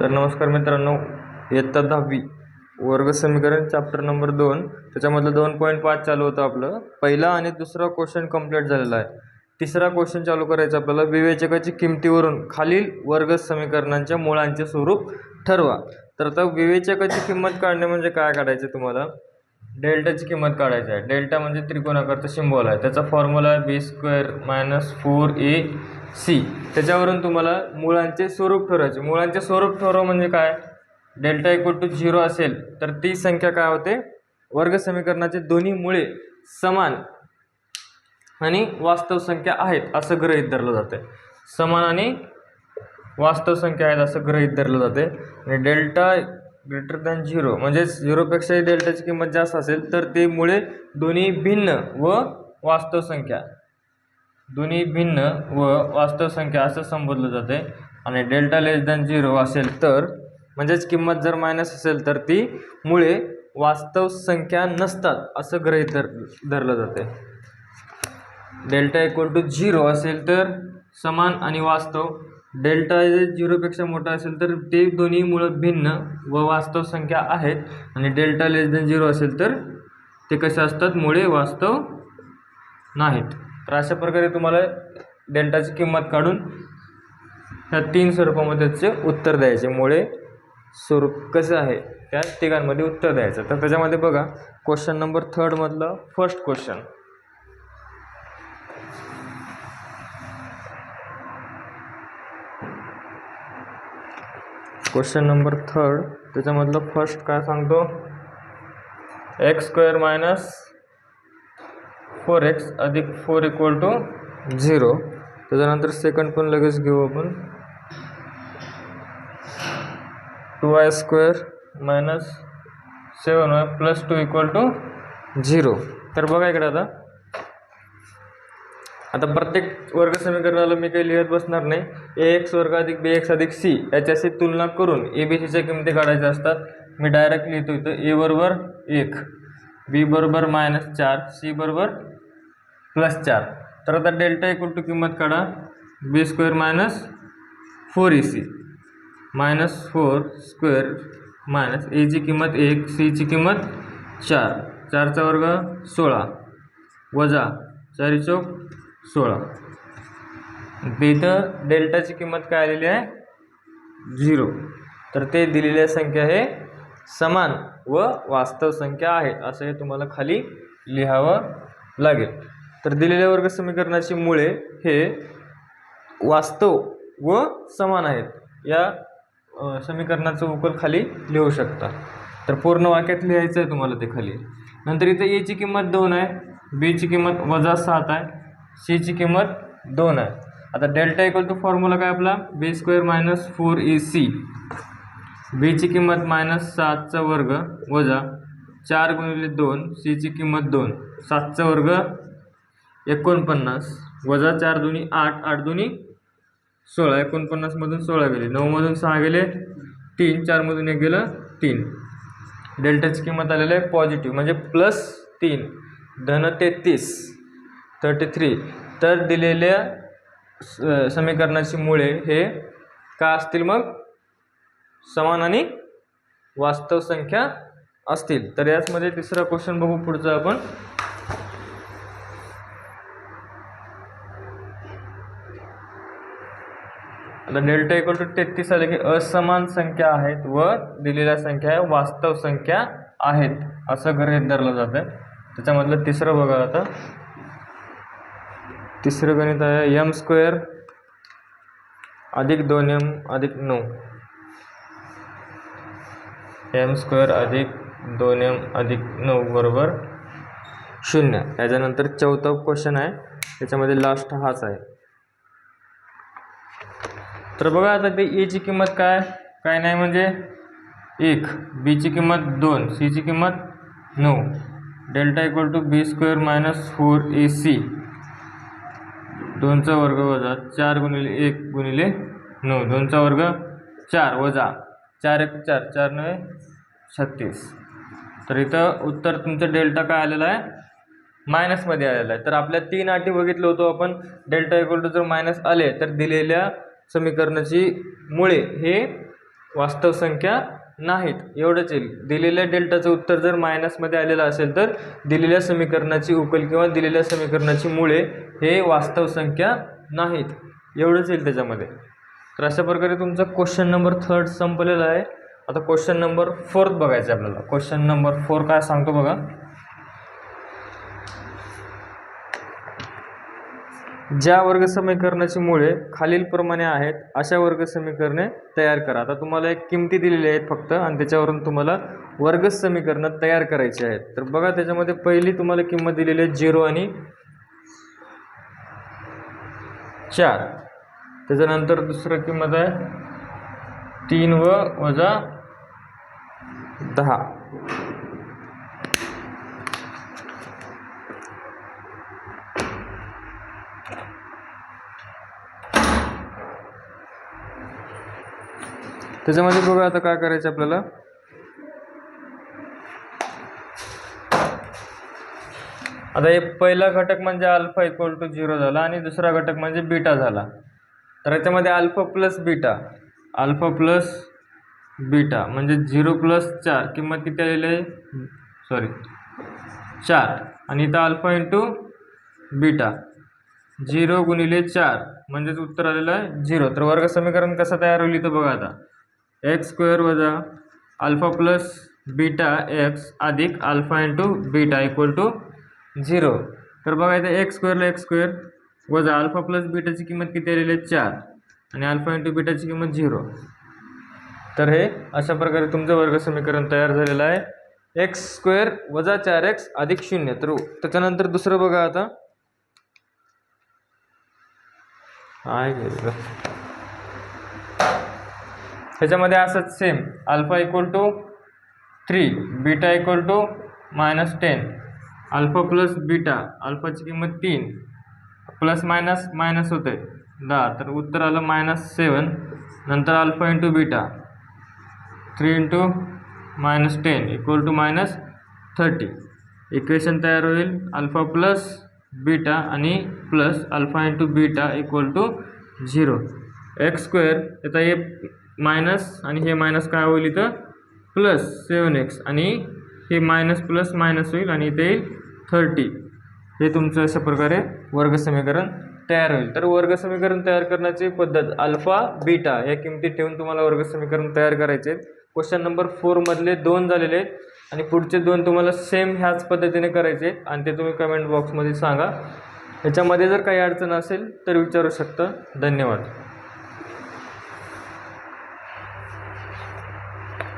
तर नमस्कार मित्रांनो इयत्ता दहावी वर्ग समीकरण चॅप्टर नंबर दोन. त्याच्यामधलं दोन पॉईंट पाच चालू होतं आपलं. पहिला आणि दुसरा क्वेश्चन कंप्लीट झालेला आहे. तिसरा क्वेश्चन चालू करायचा आपल्याला. विवेचकाची किमतीवरून खालील वर्ग समीकरणांच्या मुळांचे स्वरूप ठरवा. तर आता विवेचकाची किंमत काढणे म्हणजे काय काढायचं तुम्हाला? डेल्टाची किंमत काढायची आहे. डेल्टा म्हणजे त्रिकोणाकारचा सिम्बॉल आहे. त्याचा फॉर्म्युला आहे B square minus four A C त्याच्यावरून तुम्हाला मुळांचे स्वरूप ठरवायचे. मुळांचे स्वरूप ठरव म्हणजे काय? डेल्टा इक्वल टू झिरो असेल तर ती संख्या काय होते? वर्ग समीकरणाचे दोन्ही मुळे समान आणि वास्तव संख्या आहेत असं गृहीत धरलं जाते. समान आणि वास्तव संख्या आहेत असं गृहीत धरलं जाते. आणि डेल्टा ग्रेटर दॅन झिरो. म्हणजेच झिरोपेक्षाही डेल्टाची किंमत जास्त असेल तर ते मुळे दोन्ही भिन्न व वास्तव संख्या. दोन्ही भिन्न व वास्तव संख्या असं संबोधलं जाते आणि डेल्टा लेस दॅन झिरो असेल तर म्हणजेच किंमत जर मायनस असेल तर ती मुळे वास्तव संख्या नसतात असं गृहीत धर धरलं जाते डेल्टा इक्वल टू झिरो असेल तर समान आणि वास्तव डेल्टा झिरोपेक्षा मोठा असेल तर ते दोन्ही मुळं भिन्न व वास्तव संख्या आहेत. आणि डेल्टा लेस दॅन झिरो असेल तर ते कसे असतात? मुळे वास्तव नाहीत. तर अशा प्रकारे तुम्हाला डेल्टाची किंमत काढून ह्या तीन स्वरूपामध्ये त्याचे उत्तर द्यायचे. मुळे स्वरूप कसं आहे? त्या तिघांमध्ये उत्तर द्यायचं. तर त्याच्यामध्ये बघा question number थर्डमधलं first question question number third त्याच्यामधलं फर्स्ट काय सांगतो? X square minus four X अधिक फोर इक्वल टू झिरो त्याच्यानंतर सेकंड पण लगेच घेऊ आपण. Two Y square minus seven Y plus two equal to zero तर बघा इकडे आता. आता प्रत्येक वर्ग समीकरणाला मी काही लिहित बसणार नाही. ए एक्स वर्ग अधिक बी एक्स अधिक सी याच्याशी तुलना करून ए बी सीच्या किमती काढायच्या असतात. मी डायरेक्ट लिहितो इथं ए बरोबर एक बी बरोबर मायनस चार सी बरोबर प्लस चार. तर आता डेल्टा इक्वल टू किंमत काढा. B square minus four A C minus four square minus एची किंमत एक सीची किंमत चार. चारचा वर्ग सोळा. वजा चारी चौक सोळा. इथं डेल्टाची किंमत काय आलेली आहे? झिरो तर ते दिलेल्या संख्या हे समान व वास्तव संख्या आहे असं हे तुम्हाला खाली लिहावं लागेल. तर दिलेल्या वर्ग समीकरणाची मुळे हे वास्तव व समान आहेत. या समीकरणाचं उकल खाली लिहू शकता. तर पूर्ण वाक्यात लिहायचं आहे तुम्हाला ते खाली. नंतर इथं एची किंमत दोन आहे. बीची किंमत वजा सात आहे. सीची किंमत दोन आहे. आता डेल्टा इक्वल टू फॉर्म्युला काय आपला? B square minus four A C बीची किंमत मायनस सातचा वर्ग वजा चार गुणिले दोन सीची किंमत दोन. सातचा वर्ग एकोणपन्नास वजा चार दोन्ही आठ आठ दोन्ही सोळा. एकोणपन्नासमधून सोळा गेले. नऊमधून सहा गेले तीन. चारमधून एक गेलं तीन. डेल्टाची किंमत आलेली आहे पॉझिटिव्ह म्हणजे प्लस तीन. धन तेहतीस. थर्टी थ्री तर दिलेल्या स- समीकरणाची मुळे हे का असतील मग? समान आणि वास्तव संख्या असतील. तर याचमध्ये तिसरा क्वेश्चन बघू पुढचा आपण. आता डेल्टा इक्वल टू तेहतीस आले की असमान संख्या आहेत व दिलेल्या संख्या आहे वास्तव संख्या आहेत. असं गृहीत धरलं जातं त्याच्यामधलं तिसरं बघा आता. तिसरं गणित आहे यम स्क्वेअर अधिक दोन एम अधिक नऊ. एम स्क्वेअर अधिक दोन एम अधिक नऊ बरोबर शून्य. याच्यानंतर चौथा क्वेश्चन आहे. त्याच्यामध्ये लास्ट हाच आहे. तर बघा आता ते e एची किंमत काय? काय नाही म्हणजे? एक. बीची किंमत दोन. सीची किंमत नऊ. Delta equal to B square minus four A C दोनचा वर्ग वजा चार गुणिले एक गुणिले नऊ. दोनचा वर्ग चार वजा चार एक चार. चार नव्हे छत्तीस. तर इथं उत्तर तुमचं डेल्टा काय आलेलं आहे? मायनसमध्ये आलेलं आहे. तर आपल्या तीन अटी बघितलं होतो आपण. डेल्टा इक्वल टू जर मायनस आले तर दिलेल्या समीकरणाची मुळे हे वास्तव संख्या नाहीत. एवढंच येईल. दिलेल्या डेल्टाचं उत्तर जर मायनसमध्ये आलेलं असेल तर दिलेल्या समीकरणाची उकल किंवा दिलेल्या समीकरणाची मुळे हे वास्तव संख्या नाहीत. एवढंच येईल त्याच्यामध्ये. तर अशा प्रकारे तुमचा क्वेश्चन नंबर थर्ड संपलेला आहे. आता क्वेश्चन नंबर फोर्थ बघायचं आहे आपल्याला. क्वेश्चन नंबर फोर काय सांगतो बघा. ज्या वर्गसमीकरणाची मुळे खालीलप्रमाणे आहेत अशा वर्ग समीकरणे तयार करा. आता तुम्हाला एक किमती दिलेली आहेत फक्त आणि त्याच्यावरून तुम्हाला वर्ग समीकरणं तयार करायची आहेत. तर बघा त्याच्यामध्ये पहिली तुम्हाला किंमत दिलेली आहे झिरो आणि चार. त्याच्यानंतर दुसरं किंमत आहे तीन व वजा दहा. त्याच्यामध्ये बघा आता काय करायचं आपल्याला. आता हे पहिला घटक म्हणजे अल्फा इक्वल टू झिरो झाला आणि दुसरा घटक म्हणजे बीटा झाला. तर याच्यामध्ये alpha plus beta alpha plus beta म्हणजे झिरो प्लस चार किंमत किती आलेली आहे? सॉरी चार. आणि इथं अल्फा इंटू बीटा झिरो गुणिले चार म्हणजेच उत्तर आलेलं आहे झिरो तर वर्ग समीकरण कसं तयार होईल इथं बघा आता. एक्स स्क्वेअर वजा अल्फा प्लस बीटा एक्स अधिक alpha into beta equal to zero. तर बघा इथं एक्स स्क्वेअरला एक्स स्क्वेअर वजा अल्फा प्लस बीटाची किंमत किती आलेली आहे? चार. आणि अल्फा इंटू बीटाची किंमत झिरो. तर हे अशा प्रकारे तुमचं वर्ग समीकरण तयार झालेलं आहे. एक्स स्क्वेअर वजा चार एक्स अधिक शून्य. तर त्याच्यानंतर दुसरं बघा आता. आहे ह्याच्यामध्ये असंच same alpha equal to three beta equal to minus ten alpha plus beta अल्फाची किंमत तीन. प्लस मायनस मायनस होते दहा. तर उत्तर आलं मायनस सेवन नंतर alpha into beta three into minus ten equal to minus thirty equation तयार होईल. अल्फा प्लस बीटा आणि plus alpha into beta equal to zero X square त्याचा हे मायनस आणि हे मायनस काय होईल इथं? Plus seven X. आणि हे मायनस प्लस मायनस होईल आणि इथे येईल थर्टी. हे तुमचं अशा प्रकारे वर्ग समीकरण तयार होईल. तर वर्ग समीकरण तयार करण्याची पद्धत अल्फा बीटा या किमती ठेवून तुम्हाला वर्ग समीकरण तयार करायचे आहेत. क्वेश्चन नंबर फोरमधले दोन झालेले आहेत. आणि पुढचे दोन तुम्हाला सेम ह्याच पद्धतीने करायचे आहेत. आणि ते तुम्ही कमेंट बॉक्समध्ये सांगा. ह्याच्यामध्ये जर काही अडचण असेल तर विचारू शकता. धन्यवाद.